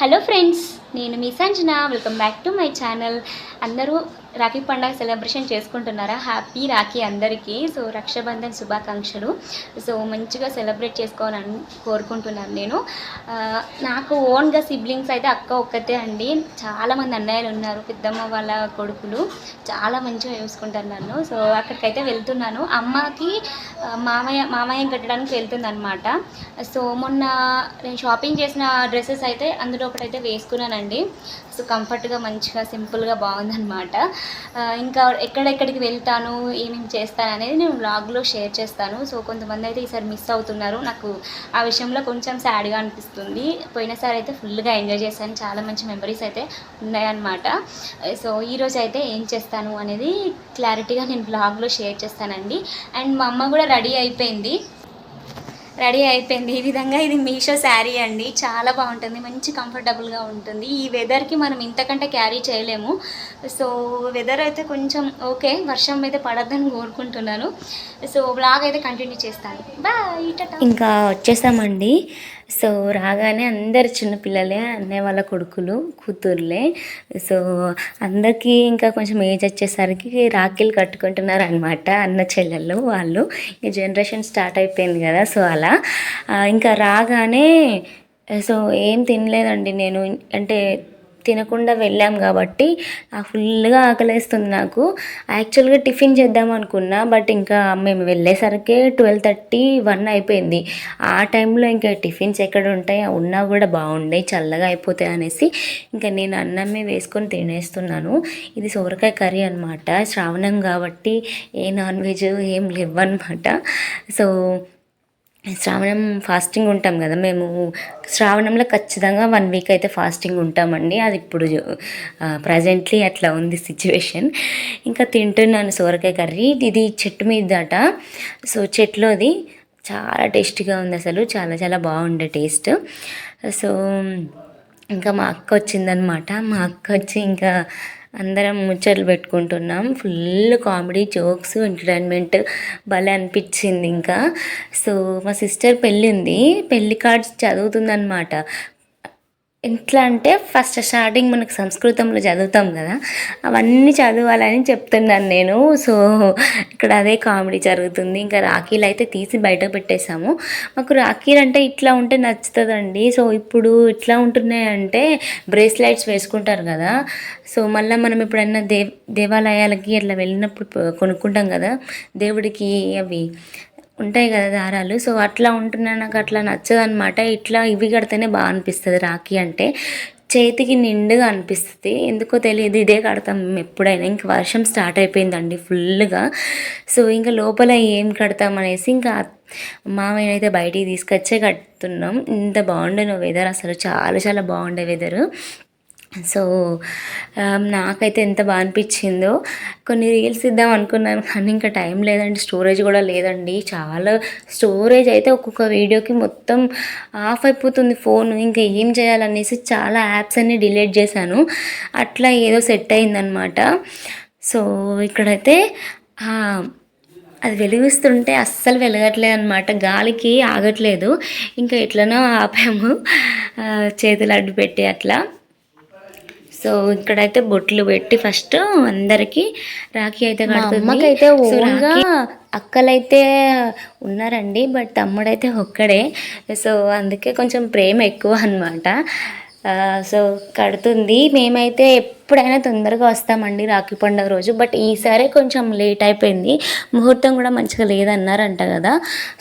Hello friends నేను మీ Sanjana. Welcome back to my channel అందరూ రాఖీ పండుగ సెలబ్రేషన్ చేసుకుంటున్నారా? హ్యాపీ రాఖీ అందరికీ. సో రక్షాబంధన్ శుభాకాంక్షలు. సో మంచిగా సెలబ్రేట్ చేసుకోవాలని కోరుకుంటున్నాను నేను. నాకు ఓన్గా సిబ్లింగ్స్ అయితే అక్క ఒక్కతే అండి. చాలామంది అన్నయ్యలు ఉన్నారు పెద్దమ్మ వాళ్ళ కొడుకులు. చాలా మంచిగా చూసుకుంటారు నన్ను. సో అక్కడికైతే వెళ్తున్నాను. అమ్మకి మామయ్య మామయ్య కట్టడానికి వెళ్తుందనమాట సో మొన్న నేను షాపింగ్ చేసిన డ్రెస్సెస్ అయితే అందులో ఒకటైతే వేసుకున్నానండి. సో కంఫర్ట్గా మంచిగా సింపుల్గా బాగుందనమాట ఇంకా ఎక్కడెక్కడికి వెళ్తాను ఏమేమి చేస్తాను అనేది నేను బ్లాగ్లో షేర్ చేస్తాను. సో కొంతమంది అయితే ఈసారి మిస్ అవుతున్నారు. నాకు ఆ విషయంలో కొంచెం సాడ్గా అనిపిస్తుంది. పోయినసారి అయితే ఫుల్గా ఎంజాయ్ చేశాను. చాలా మంచి మెమరీస్ అయితే ఉన్నాయన్నమాట. సో ఈరోజు అయితే ఏం చేస్తాను అనేది క్లారిటీగా నేను బ్లాగ్లో షేర్ చేస్తానండి. అండ్ మా అమ్మ కూడా రెడీ అయిపోయింది. రెడీ అయిపోయింది. ఈ విధంగా ఇది మీషో శారీ అండి. చాలా బాగుంటుంది. మంచి కంఫర్టబుల్గా ఉంటుంది. ఈ వెదర్కి మనం ఇంతకంటే క్యారీ చేయలేము. సో వెదర్ అయితే కొంచెం ఓకే వర్షం అయితే పడద్దని కోరుకుంటున్నాను. సో బ్లాగ్ అయితే కంటిన్యూ చేస్తాను. బాయ్ ఇంకా వచ్చేసామండి. సో రాగానే అందరు చిన్నపిల్లలే అన్నయ్య వాళ్ళ కొడుకులు కూతుర్లే. సో అందరికీ ఇంకా కొంచెం ఏజ్ వచ్చేసరికి రాఖీలు కట్టుకుంటున్నారు అనమాట అన్న చెల్లెళ్ళు వాళ్ళు. ఈ జనరేషన్ స్టార్ట్ అయిపోయింది కదా సో అలా. ఇంకా రాగానే సో ఏం తినలేదండి నేను. అంటే తినకుండా వెళ్ళాం కాబట్టి నాకు ఫుల్గా ఆకలేస్తుంది నాకు. యాక్చువల్గా టిఫిన్ చేద్దాం అనుకున్నా బట్ ఇంకా మేము వెళ్ళేసరికి ట్వెల్వ్ థర్టీ వన్ అయిపోయింది. ఆ టైంలో ఇంకా టిఫిన్స్ ఎక్కడ ఉంటాయి ఉన్నా కూడా బాగుండే చల్లగా అయిపోతాయి అనేసి ఇంకా నేను అన్నమే వేసుకొని తినేస్తున్నాను. ఇది సోరకాయ కర్రీ అనమాట శ్రావణం కాబట్టి ఏ నాన్ వెజ్ ఏం లేవన్నమాట. సో శ్రావణం ఫాస్టింగ్ ఉంటాం కదా మేము శ్రావణంలో ఖచ్చితంగా వన్ వీక్ అయితే ఫాస్టింగ్ ఉంటామండి. అది ఇప్పుడు ప్రజెంట్లీ అట్లా ఉంది సిచ్యువేషన్ ఇంకా తింటున్నాను సోరకాయ కర్రీ. ఇది చెట్టు మీదట. సో చెట్లోది చాలా టేస్టీగా ఉంది అసలు. చాలా చాలా బాగుండే టేస్ట్. సో ఇంకా మా అక్క వచ్చిందనమాట. మా అక్క వచ్చి ఇంకా అందరం ముచ్చట్లు పెట్టుకుంటున్నాం. Full comedy jokes entertainment. భలే అనిపించింది ఇంకా. సో మా సిస్టర్ పెళ్ళి ఉంది. పెళ్ళి కార్డ్స్ చదువుతుందనమాట ఎట్లా అంటే ఫస్ట్ స్టార్టింగ్ మనకు సంస్కృతంలో చదువుతాం కదా అవన్నీ చదవాలని చెప్తున్నాను నేను. సో ఇక్కడ అదే కామెడీ జరుగుతుంది. ఇంకా రాఖీలు అయితే తీసి బయట పెట్టేశాము. మాకు రాఖీలు అంటే ఇట్లా ఉంటే నచ్చుతుందండి. సో ఇప్పుడు ఇట్లా ఉంటున్నాయంటే బ్రేస్లైట్స్ వేసుకుంటారు కదా. సో మళ్ళీ మనం ఎప్పుడైనా దేవ్ దేవాలయాలకి అట్లా వెళ్ళినప్పుడు కొనుక్కుంటాం కదా దేవుడికి అవి. ఉంటాయి కదా దారాలు. సో అట్లా ఉంటున్నా నాకు అట్లా నచ్చదు అనమాట ఇట్లా ఇవి కడితేనే బాగా అనిపిస్తుంది రాఖీ అంటే. చేతికి నిండుగా అనిపిస్తుంది. ఎందుకో తెలియదు ఇదే కడతాం ఎప్పుడైనా. ఇంక వర్షం స్టార్ట్ అయిపోయిందండి ఫుల్గా సో ఇంకా లోపల ఏం కడతాం అనేసి ఇంకా మామయ్య అయితే బయటికి తీసుకొచ్చే కడుతున్నాం. ఇంత బాగుండే వెదర్ అసలు చాలా చాలా బాగుండే వెదర్ సో నాకైతే ఎంత బాగా అనిపించిందో కొన్ని రీల్స్ ఇద్దాం అనుకున్నాను కానీ ఇంకా టైం లేదండి స్టోరేజ్ కూడా లేదండి. చాలా స్టోరేజ్ అయితే ఒక్కొక్క వీడియోకి మొత్తం ఆఫ్ అయిపోతుంది ఫోన్. ఇంకా ఏం చేయాలనేసి చాలా యాప్స్ అన్ని డిలీట్ చేశాను. అట్లా ఏదో సెట్ అయిందనమాట సో ఇక్కడైతే అది వెలిగిస్తుంటే అస్సలు వెలగట్లేదు అనమాట గాలికి ఆగట్లేదు. ఇంకా ఎట్లనో ఆపాము. చేతులు అడ్డు పెట్టి అట్లా. సో ఇక్కడైతే బొట్లు పెట్టి ఫస్ట్ అందరికి రాఖీ అయితే కడుతుంది. అమ్మకైతే ఓన్గా అక్కలైతే ఉన్నారండి బట్ తమ్ముడైతే ఒక్కడే. సో అందుకే కొంచెం ప్రేమ ఎక్కువ అనమాట సో కడుతుంది. మేమైతే ఎప్పుడైనా తొందరగా వస్తామండి రాఖీ పండుగ రోజు బట్ ఈసారి కొంచెం లేట్ అయిపోయింది. ముహూర్తం కూడా మంచిగా లేదన్నారంట కదా.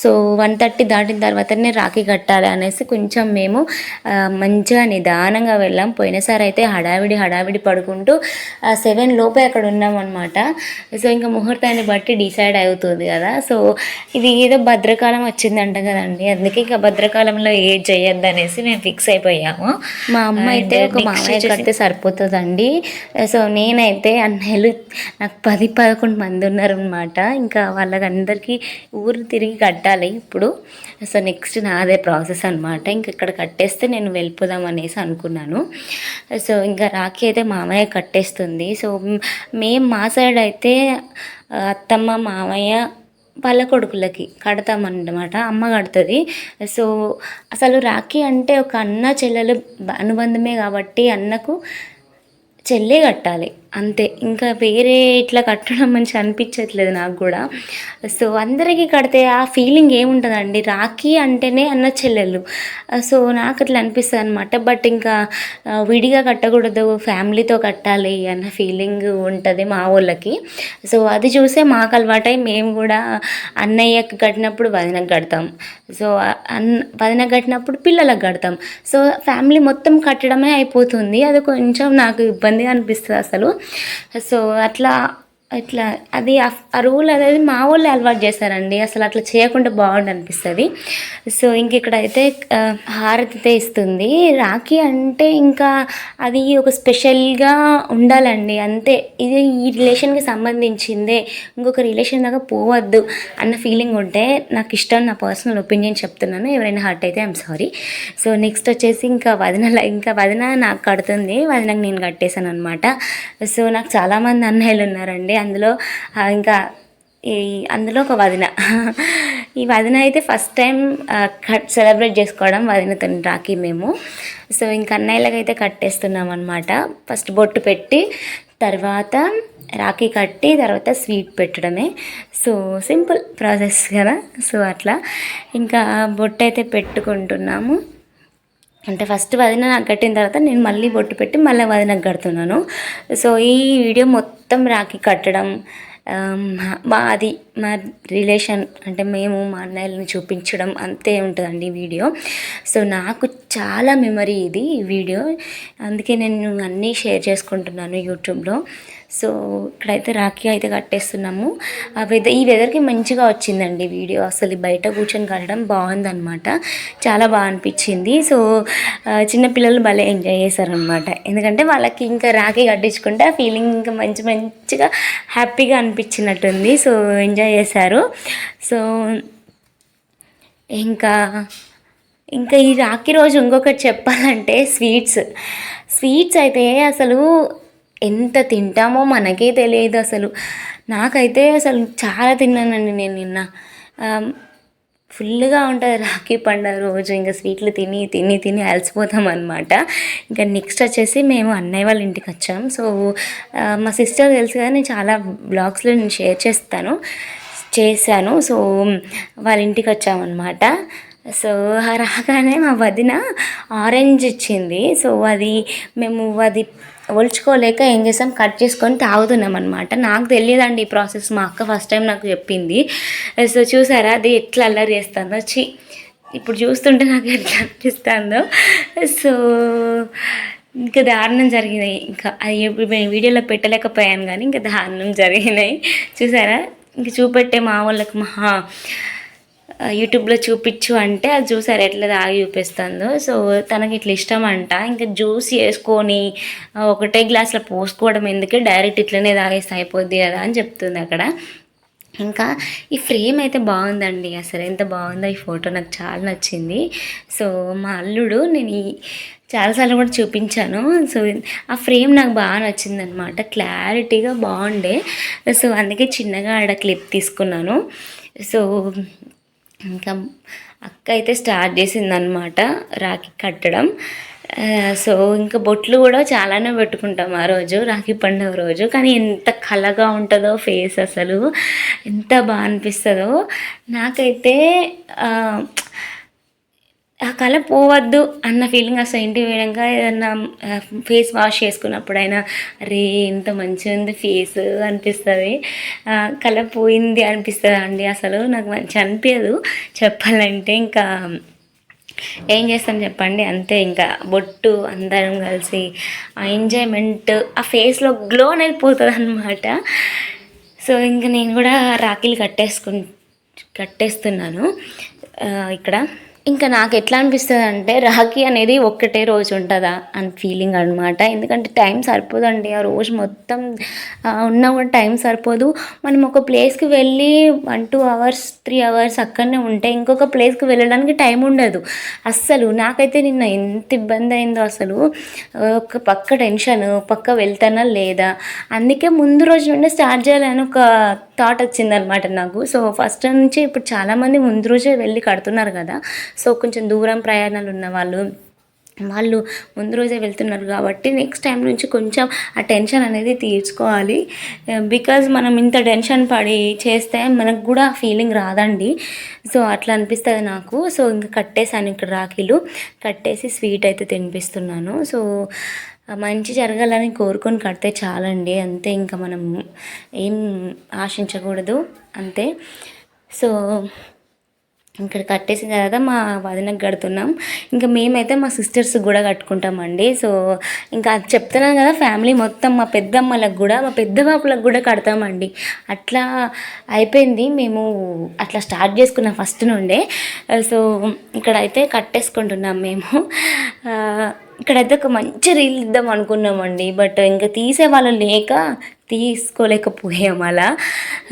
సో వన్ థర్టీ దాటిన తర్వాతనే రాఖీ కట్టాలి అనేసి కొంచెం మేము మంచిగా నిదానంగా వెళ్ళాం. పోయినసారి అయితే హడావిడి హడావిడి పడుకుంటూ సెవెన్ లోపే అక్కడ ఉన్నాం అనమాట సో ఇంకా ముహూర్తాన్ని బట్టి డిసైడ్ అవుతుంది కదా. సో ఇది ఏదో భద్రకాలం వచ్చిందంట కదండి. అందుకే ఇంకా భద్రకాలంలో ఏది చేయొద్దు అనేసి మేము ఫిక్స్ అయిపోయాము. మా అమ్మ అయితే ఒక మామయ్య కడితే సరిపోతుందండి. సో నేనైతే అన్నయ్యలు నాకు పది పదకొండు మంది ఉన్నారనమాట ఇంకా వాళ్ళకందరికీ ఊరు తిరిగి కట్టాలి ఇప్పుడు. సో నెక్స్ట్ నాదే ప్రాసెస్ అనమాట ఇంక ఇక్కడ కట్టేస్తే నేను వెళ్ళిపోదాం అనేసి అనుకున్నాను. సో ఇంకా రాఖీ అయితే మామయ్య కట్టేస్తుంది. సో మేము మా సైడ్ అయితే అత్తమ్మ మామయ్య వాళ్ళ కొడుకులకి కడతామన్నమాట. అమ్మ కడుతుంది. సో అసలు రాఖీ అంటే ఒక అన్న చెల్లెలు అనుబంధమే కాబట్టి అన్నకు చెల్లి కట్టాలి. అంతే. ఇంకా వేరే ఇట్లా కట్టడం మంచి అనిపించట్లేదు నాకు కూడా. సో అందరికీ కడితే ఆ ఫీలింగ్ ఏముంటుందండి? రాఖీ అంటేనే అన్న చెల్లెలు సో నాకు అట్లా అనిపిస్తుంది అనమాట బట్ ఇంకా విడిగా కట్టకూడదు ఫ్యామిలీతో కట్టాలి అన్న ఫీలింగ్ ఉంటుంది మా వాళ్ళకి. సో అది చూసే మాకు అలవాటై మేము కూడా అన్నయ్యకి కట్టినప్పుడు వదినకు కడతాం. సో అన్న వదినకు కట్టినప్పుడు పిల్లలకు కడతాం. సో ఫ్యామిలీ మొత్తం కట్టడమే అయిపోతుంది. అది కొంచెం నాకు ఇబ్బందిగా అనిపిస్తుంది అసలు. సో అట్లా ఇట్లా అది ఆ- రూల్ అనేది మా వాళ్ళు అలవాటు చేశారండి. అసలు అట్లా చేయకుండా బాగుండు అనిపిస్తుంది. సో ఇంక ఇక్కడైతే హారతితే హారతి ఇస్తుంది. రాఖీ అంటే ఇంకా అది ఒక స్పెషల్గా ఉండాలండి. అంతే. ఇది ఈ రిలేషన్కి సంబంధించిందే. ఇంకొక రిలేషన్ దాకా పోవద్దు అన్న ఫీలింగ్ ఉంటే నాకు ఇష్టం నా పర్సనల్ ఒపీనియన్ చెప్తున్నాను. ఎవరైనా హర్ట్ అయితే ఐఎమ్ సారీ. సో నెక్స్ట్ వచ్చేసి ఇంకా వదిన ఇంకా వదిన నాకు కడుతుంది. వదినకు నేను కట్టేశాను అనమాట సో నాకు చాలామంది అన్నయ్యలు ఉన్నారండి. అందులో ఇంకా ఈ అందులో ఒక వదిన. ఈ వదిన అయితే ఫస్ట్ టైం కట్ సెలబ్రేట్ చేసుకోవడం వదినతో రాఖీ మేము. సో ఇంకా అన్నయ్యలకైతే కట్టేస్తున్నాం అనమాట ఫస్ట్ బొట్టు పెట్టి తర్వాత రాఖీ కట్టి తర్వాత స్వీట్ పెట్టడమే. సో సింపుల్ ప్రాసెస్ కదా. సో అట్లా. ఇంకా బొట్టు అయితే పెట్టుకుంటున్నాము. అంటే ఫస్ట్ వదిన నాకు కట్టిన తర్వాత నేను మళ్ళీ బొట్టు పెట్టి మళ్ళీ వదినకు కడుతున్నాను. సో ఈ వీడియో మొత్తం రాఖీ కట్టడం మా అది మా రిలేషన్ అంటే మేము మా అన్నయ్యలను చూపించడం అంతే ఉంటుందండి ఈ వీడియో. సో నాకు చాలా మెమరీ ఇది ఈ వీడియో. అందుకే నేను అన్నీ షేర్ చేసుకుంటున్నాను యూట్యూబ్లో. సో ఇక్కడైతే రాఖీ అయితే కట్టేస్తున్నాము. ఆ వెదర్ ఈ వెదర్కి మంచిగా వచ్చిందండి వీడియో. అసలు బయట కూర్చొని కట్టడం బాగుందనమాట చాలా బాగా అనిపించింది. సో చిన్నపిల్లలు భలే ఎంజాయ్ చేశారనమాట ఎందుకంటే వాళ్ళకి ఇంకా రాఖీ కట్టించుకుంటే ఆ ఫీలింగ్ ఇంకా మంచి మంచిగా హ్యాపీగా అనిపించినట్టుంది. సో ఎంజాయ్ చేశారు. సో ఇంకా ఇంకా ఈ రాఖీ రోజు ఇంకొకటి చెప్పాలంటే స్వీట్స్. స్వీట్స్ అయితే అసలు ఎంత తింటామో మనకే తెలియదు అసలు. నాకైతే అసలు చాలా తిన్నానండి నేను నిన్న. ఫుల్గా ఉంటుంది రాఖీ పండుగ రోజు. ఇంకా స్వీట్లు తిని తిని తిని అలసిపోతాం అనమాట ఇంకా నెక్స్ట్ వచ్చేసి మేము అన్నయ్య వాళ్ళ ఇంటికి వచ్చాం. సో మా సిస్టర్ తెలుసు కదా నేను చాలా బ్లాగ్స్లో నేను షేర్ చేస్తాను చేశాను. సో వాళ్ళ ఇంటికి వచ్చామన్నమాట. సో రాగానే మా వదిన ఆరెంజ్ ఇచ్చింది. సో అది మేము అది ఒలుచుకోలేక ఏం చేసాం? కట్ చేసుకొని తాగుతున్నాం అనమాట నాకు తెలియదండి ఈ ప్రాసెస్. మా అక్క ఫస్ట్ టైం నాకు చెప్పింది. సో చూసారా? అది ఎట్లా అల్లరి చేస్తుందో. చి ఇప్పుడు చూస్తుంటే నాకు ఎట్లా అనిపిస్తుందో. సో ఇంకా దారుణం జరిగినాయి. ఇంకా అది ఇప్పుడు నేను వీడియోలో పెట్టలేకపోయాను కానీ ఇంకా దారుణం జరిగినాయి. చూసారా? ఇంక చూపెట్టే మా వాళ్ళకి మహా యూట్యూబ్లో చూపించు అంటే అది చూసారు ఎట్లా తాగి చూపిస్తుందో. సో తనకి ఇట్లా ఇష్టం అంట ఇంకా జ్యూస్ వేసుకొని ఒకటే గ్లాస్లో పోసుకోవడం ఎందుకే డైరెక్ట్ ఇట్లనే తాగేస్తే అయిపోద్ది కదా అని చెప్తుంది అక్కడ. ఇంకా ఈ ఫ్రేమ్ అయితే బాగుందండి అసలు. ఎంత బాగుందో ఈ ఫోటో నాకు చాలా నచ్చింది. సో మా అల్లుడు నేను ఈ చాలాసార్లు కూడా చూపించాను. సో ఆ ఫ్రేమ్ నాకు బాగా నచ్చింది అనమాట క్లారిటీగా బాగుండే. సో అందుకే చిన్నగా ఆడ క్లిప్ తీసుకున్నాను. సో ఇంకా అక్క అయితే స్టార్ట్ చేసిందనమాట రాఖీ కట్టడం. సో ఇంకా బొట్లు కూడా చాలానే పెట్టుకుంటాం ఆ రోజు రాఖీ పండుగ రోజు. కానీ ఎంత కలగా ఉంటుందో ఫేస్ అసలు ఎంత బాగా అనిపిస్తుందో. నాకైతే ఆ, కళ పోవద్దు అన్న ఫీలింగ్ అసలు ఇంటికి పోయాక ఏదన్నా ఫేస్ వాష్ చేసుకున్నప్పుడైనా అరే ఎంత మంచిగా ఉంది ఫేస్ అనిపిస్తుంది. కళ పోయింది అనిపిస్తుంది అండి అసలు. నాకు మంచి అనిపించదు చెప్పాలంటే ఇంకా ఏం చేస్తాం చెప్పండి? అంతే ఇంకా బొట్టు అందరం కలిసి ఆ ఎంజాయ్మెంట్ ఆ ఫేస్లో గ్లో అనేది పోతుంది అనమాట సో ఇంకా నేను కూడా రాఖీలు కట్టేసుకు కట్టేస్తున్నాను. ఇక్కడ ఇంకా నాకు ఎట్లా అనిపిస్తుంది అంటే రాఖీ అనేది ఒక్కటే రోజు ఉంటుందా అని ఫీలింగ్ అనమాట ఎందుకంటే టైం సరిపోదండి. ఆ రోజు మొత్తం ఉన్న కూడా టైం సరిపోదు. మనం ఒక ప్లేస్కి వెళ్ళి one two hours three hours అక్కడనే ఉంటే ఇంకొక ప్లేస్కి వెళ్ళడానికి టైం ఉండదు. అస్సలు నాకైతే నిన్న ఎంత ఇబ్బంది అయిందో అసలు. ఒక పక్క టెన్షన్ పక్క వెళ్తానా లేదా? అందుకే ముందు రోజు నుండి స్టార్ట్ చేయాలని ఒక థాట్ వచ్చిందనమాట నాకు. సో ఫస్ట్ నుంచి ఇప్పుడు చాలామంది ముందు రోజే వెళ్ళి కడుతున్నారు కదా. సో కొంచెం దూరం ప్రయాణాలు ఉన్న వాళ్ళు వాళ్ళు ముందు రోజే వెళ్తున్నారు కాబట్టి నెక్స్ట్ టైం నుంచి కొంచెం ఆ టెన్షన్ అనేది తీర్చుకోవాలి. బికాజ్ మనం ఇంత టెన్షన్ పడి చేస్తే మనకు కూడా ఫీలింగ్ రాదండి. సో అట్లా అనిపిస్తుంది నాకు. సో ఇంకా కట్టేసాను ఇక్కడ రాఖీలు. కట్టేసి స్వీట్ అయితే తినిపిస్తున్నాను. సో మంచి జరగాలని కోరుకొని కడితే చాలండి. అంతే ఇంకా మనం ఏం ఆశించకూడదు. అంతే. సో ఇక్కడ కట్టేసిన తర్వాత మా వదినకు కడుతున్నాం. ఇంకా మేమైతే మా సిస్టర్స్ కూడా కట్టుకుంటామండి. సో ఇంకా అది చెప్తున్నాను కదా ఫ్యామిలీ మొత్తం మా పెద్దమ్మలకు కూడా మా పెద్ద బాపులకు కూడా కడతామండి. అట్లా అయిపోయింది. మేము అట్లా స్టార్ట్ చేసుకున్నాం ఫస్ట్ నుండే. సో ఇక్కడైతే కట్టేసుకుంటున్నాం మేము. ఇక్కడైతే ఒక మంచి రీల్ ఇద్దాం అనుకున్నామండి. బట్ ఇంకా తీసే వాళ్ళు లేక తీసుకోలేకపోయాం అలా.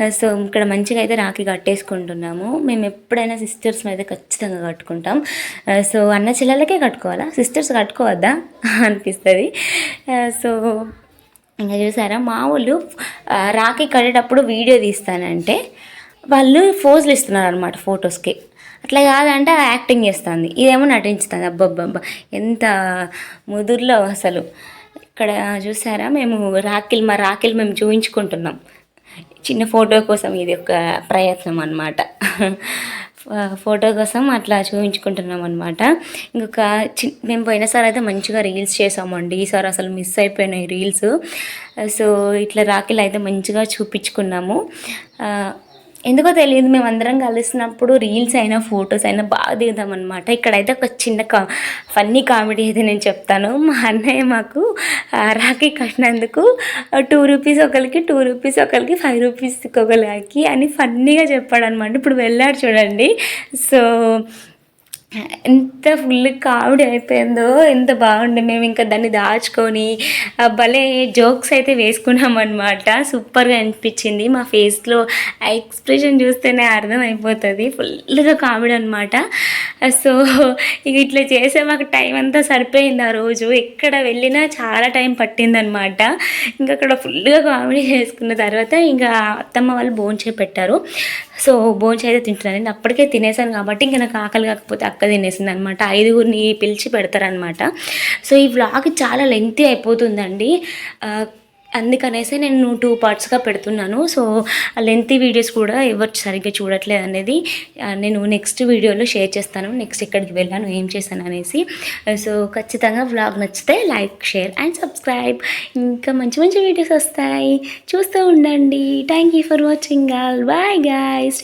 సో ఇక్కడ మంచిగా అయితే రాఖీ కట్టేసుకుంటున్నాము. మేము ఎప్పుడైనా సిస్టర్స్ అయితే ఖచ్చితంగా కట్టుకుంటాం. సో అన్న చెల్లెలకే కట్టుకోవాలా? సిస్టర్స్ కట్టుకోవద్దా? అనిపిస్తుంది. సో ఇంకా చూసారా? మా వాళ్ళు రాఖీ కట్టేటప్పుడు వీడియో తీస్తానంటే వాళ్ళు ఫోజులు ఇస్తున్నారు అనమాట ఫొటోస్కి. అట్లా కాదంటే యాక్టింగ్ చేస్తుంది. ఇదేమో నటించుతుంది. అబ్బబ్బబ్బా. ఎంత ముదుర్లో అసలు. ఇక్కడ చూసారా? మేము రాకిల్ మా రాకిల్ మేము చూపించుకుంటున్నాం చిన్న ఫోటో కోసం ఇది ఒక ప్రయత్నం అనమాట ఫోటో కోసం అట్లా చూపించుకుంటున్నాం అనమాట ఇంకొక చి మేము పోయినసారి అయితే మంచిగా రీల్స్ చేసామండి. ఈసారి అసలు మిస్ అయిపోయినాయి రీల్స్. సో ఇట్లా రాఖీలు అయితే మంచిగా చూపించుకున్నాము. ఎందుకో తెలియదు మేము అందరం కలిసినప్పుడు రీల్స్ అయినా ఫొటోస్ అయినా బాగా దిగుదామన్నమాట అనమాట ఇక్కడైతే ఒక చిన్న కా ఫన్నీ కామెడీ అయితే నేను చెప్తాను. మా అన్నయ్య మాకు రాఖీ కట్టినందుకు టూ రూపీస్ ఒకరికి టూ రూపీస్ ఒకరికి ఫైవ్ రూపీస్ ఒకరికి అని ఫన్నీగా చెప్పాడు అనమాట ఇప్పుడు వెళ్ళాడు చూడండి. సో ఎంత ఫుల్ కామెడీ అయిపోయిందో ఎంత బాగుండే మేము ఇంకా దాన్ని దాచుకొని భలే జోక్స్ అయితే వేసుకున్నాం అనమాట సూపర్గా అనిపించింది. మా ఫేస్లో ఆ ఎక్స్ప్రెషన్ చూస్తేనే అర్థం అయిపోతుంది ఫుల్గా కామెడీ అనమాట సో ఇక ఇట్లా చేసే మాకు టైం అంతా సరిపోయింది ఆ రోజు. ఎక్కడ వెళ్ళినా చాలా టైం పట్టిందనమాట ఇంకా అక్కడ ఫుల్గా కామెడీ చేసుకున్న తర్వాత ఇంకా అత్తమ్మ వాళ్ళు భోంచే పెట్టారు సో భోంచే అయితే తింటున్నాను నేను అప్పటికే తినేసాను కాబట్టి ఇంకా నాకు ఆకలి కాకపోతే అక్క తినేసింది అనమాట ఐదుగురిని పిలిచి పెడతారనమాట. సో ఈ వ్లాగ్ చాలా లెంగ్తీ అయిపోతుందండి. అందుకనేసి నేను టూ పార్ట్స్గా పెడుతున్నాను. సో ఆ లెంతీ వీడియోస్ కూడా ఎవరు సరిగ్గా చూడట్లేదు అనేది నేను నెక్స్ట్ వీడియోలో షేర్ చేస్తాను. నెక్స్ట్ ఎక్కడికి వెళ్ళాను ఏం చేశాను అనేసి. సో ఖచ్చితంగా వ్లాగ్ నచ్చితే లైక్ షేర్ అండ్ సబ్స్క్రైబ్. ఇంకా మంచి మంచి వీడియోస్ వస్తాయి. చూస్తూ ఉండండి. Thank you for watching all. Bye guys.